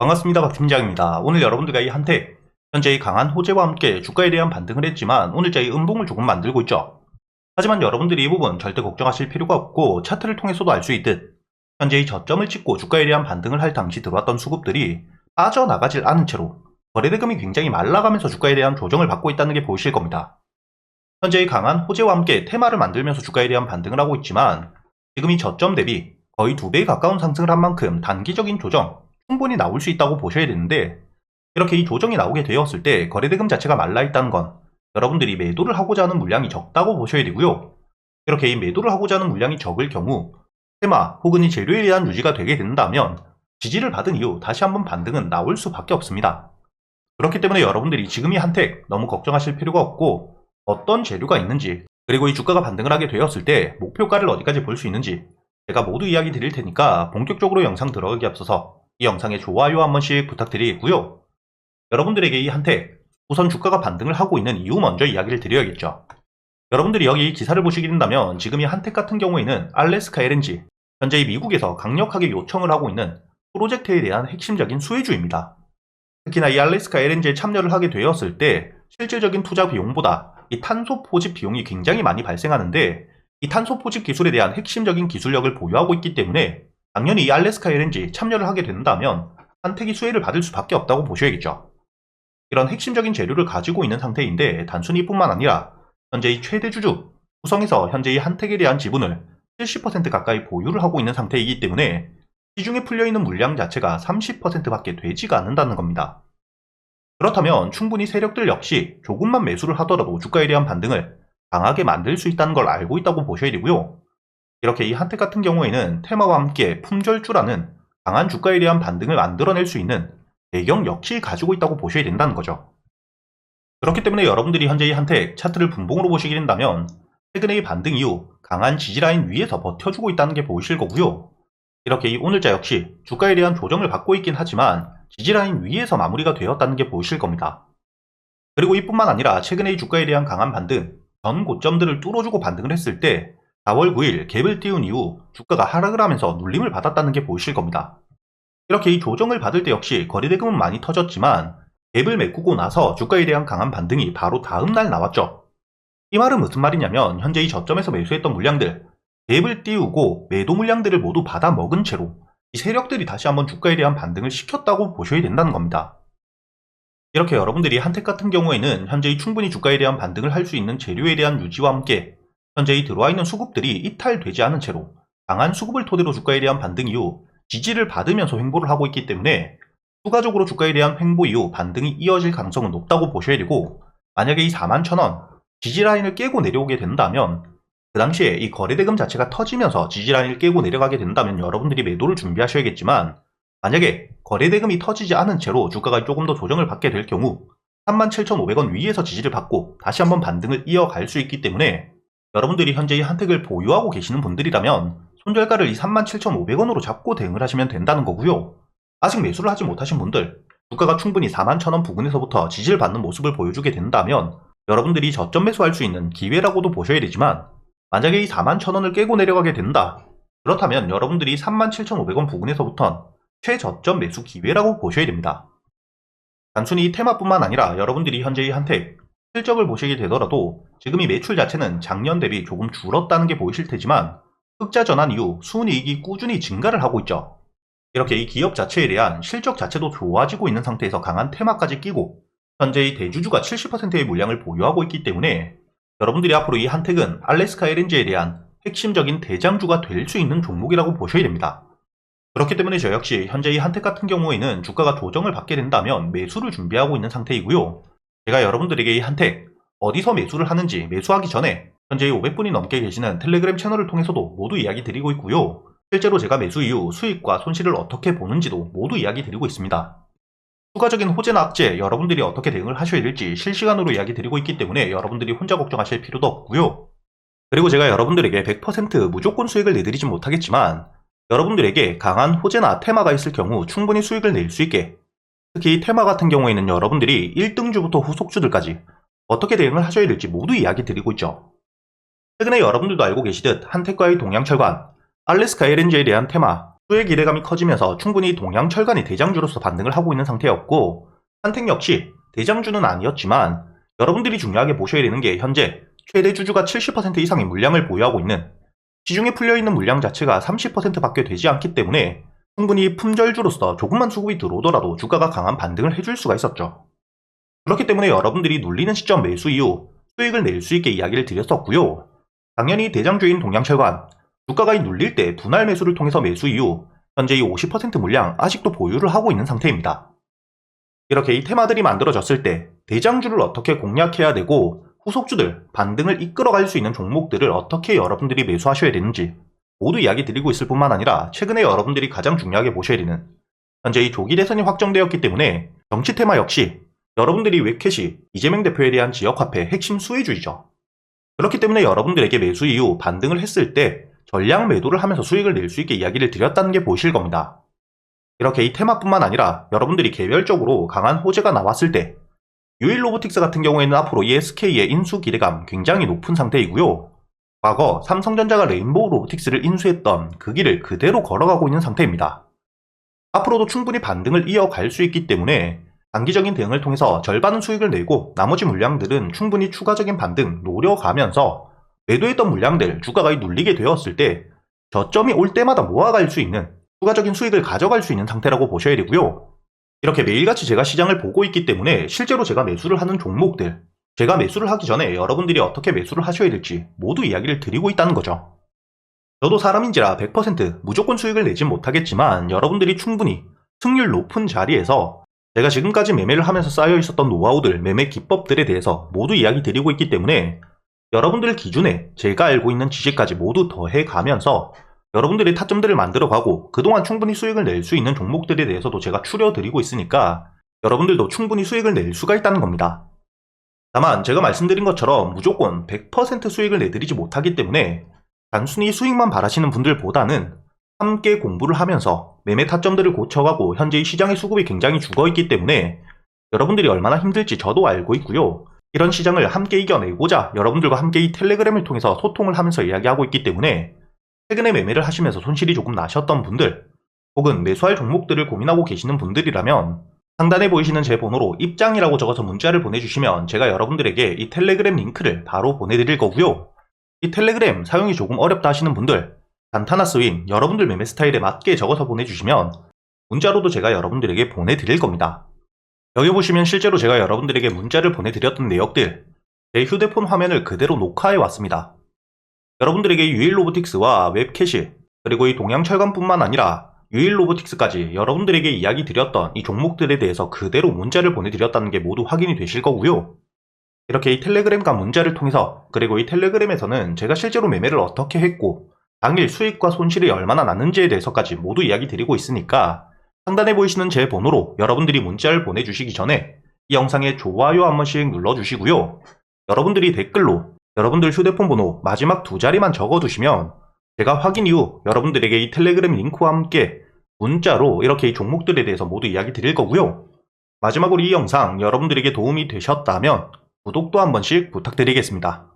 반갑습니다. 박 팀장입니다. 오늘 여러분들과 이 한택, 현재 이 강한 호재와 함께 주가에 대한 반등을 했지만 오늘자 이 음봉을 조금 만들고 있죠. 하지만 여러분들이 이 부분 절대 걱정하실 필요가 없고 차트를 통해서도 알 수 있듯 현재 이 저점을 찍고 주가에 대한 반등을 할 당시 들어왔던 수급들이 빠져나가질 않은 채로 거래대금이 굉장히 말라가면서 주가에 대한 조정을 받고 있다는 게 보이실 겁니다. 현재 이 강한 호재와 함께 테마를 만들면서 주가에 대한 반등을 하고 있지만 지금 이 저점 대비 거의 두 배에 가까운 상승을 한 만큼 단기적인 조정 충분히 나올 수 있다고 보셔야 되는데 이렇게 이 조정이 나오게 되었을 때 거래대금 자체가 말라 있다는 건 여러분들이 매도를 하고자 하는 물량이 적다고 보셔야 되고요. 이렇게 이 매도를 하고자 하는 물량이 적을 경우 테마 혹은 이 재료에 대한 유지가 되게 된다면 지지를 받은 이후 다시 한번 반등은 나올 수밖에 없습니다. 그렇기 때문에 여러분들이 지금 이 한택 너무 걱정하실 필요가 없고 어떤 재료가 있는지 그리고 이 주가가 반등을 하게 되었을 때 목표가를 어디까지 볼 수 있는지 제가 모두 이야기 드릴 테니까 본격적으로 영상 들어가기 앞서서 이 영상에 좋아요 한 번씩 부탁드리고요. 여러분들에게 이 한택 우선 주가가 반등을 하고 있는 이유 먼저 이야기를 드려야겠죠. 여러분들이 여기 이 기사를 보시게 된다면 지금 이 한택 같은 경우에는 알래스카 LNG 현재 이 미국에서 강력하게 요청을 하고 있는 프로젝트에 대한 핵심적인 수혜주입니다. 특히나 이 알래스카 LNG에 참여를 하게 되었을 때 실질적인 투자 비용보다 이 탄소 포집 비용이 굉장히 많이 발생하는데 이 탄소 포집 기술에 대한 핵심적인 기술력을 보유하고 있기 때문에 당연히 이 알래스카 LNG 참여를 하게 된다면 한택이 수혜를 받을 수밖에 없다고 보셔야겠죠. 이런 핵심적인 재료를 가지고 있는 상태인데 단순히 뿐만 아니라 현재 이 최대 주주 구성에서 현재 이 한택에 대한 지분을 70% 가까이 보유를 하고 있는 상태이기 때문에 시중에 풀려있는 물량 자체가 30%밖에 되지가 않는다는 겁니다. 그렇다면 충분히 세력들 역시 조금만 매수를 하더라도 주가에 대한 반등을 강하게 만들 수 있다는 걸 알고 있다고 보셔야 되고요. 이렇게 이 한택 같은 경우에는 테마와 함께 품절주라는 강한 주가에 대한 반등을 만들어낼 수 있는 배경 역시 가지고 있다고 보셔야 된다는 거죠. 그렇기 때문에 여러분들이 현재 이 한택 차트를 분봉으로 보시게 된다면 최근의 이 반등 이후 강한 지지라인 위에서 버텨주고 있다는 게 보이실 거고요. 이렇게 이 오늘자 역시 주가에 대한 조정을 받고 있긴 하지만 지지라인 위에서 마무리가 되었다는 게 보이실 겁니다. 그리고 이뿐만 아니라 최근의 이 주가에 대한 강한 반등, 전 고점들을 뚫어주고 반등을 했을 때 4월 9일 갭을 띄운 이후 주가가 하락을 하면서 눌림을 받았다는 게 보이실 겁니다. 이렇게 이 조정을 받을 때 역시 거래대금은 많이 터졌지만 갭을 메꾸고 나서 주가에 대한 강한 반등이 바로 다음날 나왔죠. 이 말은 무슨 말이냐면 현재 이 저점에서 매수했던 물량들 갭을 띄우고 매도 물량들을 모두 받아 먹은 채로 이 세력들이 다시 한번 주가에 대한 반등을 시켰다고 보셔야 된다는 겁니다. 이렇게 여러분들이 한택 같은 경우에는 현재 이 충분히 주가에 대한 반등을 할 수 있는 재료에 대한 유지와 함께 현재 이 들어와 있는 수급들이 이탈되지 않은 채로 강한 수급을 토대로 주가에 대한 반등 이후 지지를 받으면서 횡보를 하고 있기 때문에 추가적으로 주가에 대한 횡보 이후 반등이 이어질 가능성은 높다고 보셔야 되고 만약에 이 4만 천원 지지라인을 깨고 내려오게 된다면 그 당시에 이 거래대금 자체가 터지면서 지지라인을 깨고 내려가게 된다면 여러분들이 매도를 준비하셔야겠지만 만약에 거래대금이 터지지 않은 채로 주가가 조금 더 조정을 받게 될 경우 37,500원 위에서 지지를 받고 다시 한번 반등을 이어갈 수 있기 때문에 여러분들이 현재 이 한택을 보유하고 계시는 분들이라면 손절가를 이 37,500원으로 잡고 대응을 하시면 된다는 거고요. 아직 매수를 하지 못하신 분들 주가가 충분히 41,000원 부근에서부터 지지를 받는 모습을 보여주게 된다면 여러분들이 저점 매수할 수 있는 기회라고도 보셔야 되지만 만약에 이 41,000원을 깨고 내려가게 된다. 그렇다면 여러분들이 37,500원 부근에서부턴 최저점 매수 기회라고 보셔야 됩니다. 단순히 이 테마뿐만 아니라 여러분들이 현재 이 한택 실적을 보시게 되더라도 지금 이 매출 자체는 작년 대비 조금 줄었다는 게 보이실 테지만 흑자 전환 이후 순이익이 꾸준히 증가를 하고 있죠. 이렇게 이 기업 자체에 대한 실적 자체도 좋아지고 있는 상태에서 강한 테마까지 끼고 현재 이 대주주가 70%의 물량을 보유하고 있기 때문에 여러분들이 앞으로 이 한택은 알래스카 LNG에 대한 핵심적인 대장주가 될 수 있는 종목이라고 보셔야 됩니다. 그렇기 때문에 저 역시 현재 이 한택 같은 경우에는 주가가 조정을 받게 된다면 매수를 준비하고 있는 상태이고요. 제가 여러분들에게 이 한택 어디서 매수를 하는지 매수하기 전에 현재 500분이 넘게 계시는 텔레그램 채널을 통해서도 모두 이야기 드리고 있고요. 실제로 제가 매수 이후 수익과 손실을 어떻게 보는지도 모두 이야기 드리고 있습니다. 추가적인 호재나 악재 여러분들이 어떻게 대응을 하셔야 될지 실시간으로 이야기 드리고 있기 때문에 여러분들이 혼자 걱정하실 필요도 없고요. 그리고 제가 여러분들에게 100% 무조건 수익을 내드리진 못하겠지만 여러분들에게 강한 호재나 테마가 있을 경우 충분히 수익을 낼 수 있게 특히 테마 같은 경우에는 여러분들이 1등주부터 후속주들까지 어떻게 대응을 하셔야 될지 모두 이야기 드리고 있죠. 최근에 여러분들도 알고 계시듯 한택과의 동양철관, 알래스카 LNG에 대한 테마, 수혜 기대감이 커지면서 충분히 동양철간이 대장주로서 반등을 하고 있는 상태였고 한택 역시 대장주는 아니었지만 여러분들이 중요하게 보셔야 되는 게 현재 최대 주주가 70% 이상의 물량을 보유하고 있는 시중에 풀려있는 물량 자체가 30%밖에 되지 않기 때문에 충분히 품절주로서 조금만 수급이 들어오더라도 주가가 강한 반등을 해줄 수가 있었죠. 그렇기 때문에 여러분들이 눌리는 시점 매수 이후 수익을 낼 수 있게 이야기를 드렸었고요. 당연히 대장주인 동양철관, 주가가 눌릴 때 분할 매수를 통해서 매수 이후 현재 이50% 물량 아직도 보유를 하고 있는 상태입니다. 이렇게 이 테마들이 만들어졌을 때 대장주를 어떻게 공략해야 되고 후속주들, 반등을 이끌어갈 수 있는 종목들을 어떻게 여러분들이 매수하셔야 되는지 모두 이야기 드리고 있을 뿐만 아니라 최근에 여러분들이 가장 중요하게 보셔야 되는 현재 이 조기 대선이 확정되었기 때문에 정치 테마 역시 여러분들이 웹캣이 이재명 대표에 대한 지역화폐 핵심 수혜주의죠. 그렇기 때문에 여러분들에게 매수 이후 반등을 했을 때 전량 매도를 하면서 수익을 낼 수 있게 이야기를 드렸다는 게 보이실 겁니다. 이렇게 이 테마뿐만 아니라 여러분들이 개별적으로 강한 호재가 나왔을 때 유일 로보틱스 같은 경우에는 앞으로 ESK의 인수 기대감 굉장히 높은 상태이고요. 과거 삼성전자가 레인보우 로보틱스를 인수했던 그 길을 그대로 걸어가고 있는 상태입니다. 앞으로도 충분히 반등을 이어갈 수 있기 때문에 단기적인 대응을 통해서 절반은 수익을 내고 나머지 물량들은 충분히 추가적인 반등 노려가면서 매도했던 물량들 주가가 눌리게 되었을 때 저점이 올 때마다 모아갈 수 있는 추가적인 수익을 가져갈 수 있는 상태라고 보셔야 되고요. 이렇게 매일같이 제가 시장을 보고 있기 때문에 실제로 제가 매수를 하는 종목들, 제가 매수를 하기 전에 여러분들이 어떻게 매수를 하셔야 될지 모두 이야기를 드리고 있다는 거죠. 저도 사람인지라 100% 무조건 수익을 내진 못하겠지만 여러분들이 충분히 승률 높은 자리에서 제가 지금까지 매매를 하면서 쌓여 있었던 노하우들, 매매 기법들에 대해서 모두 이야기 드리고 있기 때문에 여러분들 기준에 제가 알고 있는 지식까지 모두 더해 가면서 여러분들이 타점들을 만들어 가고 그동안 충분히 수익을 낼 수 있는 종목들에 대해서도 제가 추려 드리고 있으니까 여러분들도 충분히 수익을 낼 수가 있다는 겁니다. 다만 제가 말씀드린 것처럼 무조건 100% 수익을 내드리지 못하기 때문에 단순히 수익만 바라시는 분들보다는 함께 공부를 하면서 매매 타점들을 고쳐가고 현재 이 시장의 수급이 굉장히 죽어있기 때문에 여러분들이 얼마나 힘들지 저도 알고 있고요. 이런 시장을 함께 이겨내고자 여러분들과 함께 이 텔레그램을 통해서 소통을 하면서 이야기하고 있기 때문에 최근에 매매를 하시면서 손실이 조금 나셨던 분들 혹은 매수할 종목들을 고민하고 계시는 분들이라면 상단에 보이시는 제 번호로 입장이라고 적어서 문자를 보내주시면 제가 여러분들에게 이 텔레그램 링크를 바로 보내드릴 거고요. 이 텔레그램 사용이 조금 어렵다 하시는 분들 단타나 스윙 여러분들 매매 스타일에 맞게 적어서 보내주시면 문자로도 제가 여러분들에게 보내드릴 겁니다. 여기 보시면 실제로 제가 여러분들에게 문자를 보내드렸던 내역들 제 휴대폰 화면을 그대로 녹화해 왔습니다. 여러분들에게 유일 로보틱스와 웹캐시 그리고 이 동양철관뿐만 아니라 유일 로보틱스까지 여러분들에게 이야기 드렸던 이 종목들에 대해서 그대로 문자를 보내드렸다는 게 모두 확인이 되실 거고요. 이렇게 이 텔레그램과 문자를 통해서 그리고 이 텔레그램에서는 제가 실제로 매매를 어떻게 했고 당일 수익과 손실이 얼마나 났는지에 대해서까지 모두 이야기 드리고 있으니까 상단에 보이시는 제 번호로 여러분들이 문자를 보내주시기 전에 이 영상에 좋아요 한 번씩 눌러주시고요. 여러분들이 댓글로 여러분들 휴대폰 번호 마지막 두 자리만 적어두시면 제가 확인 이후 여러분들에게 이 텔레그램 링크와 함께 문자로 이렇게 이 종목들에 대해서 모두 이야기 드릴 거고요. 마지막으로 이 영상 여러분들에게 도움이 되셨다면 구독도 한 번씩 부탁드리겠습니다.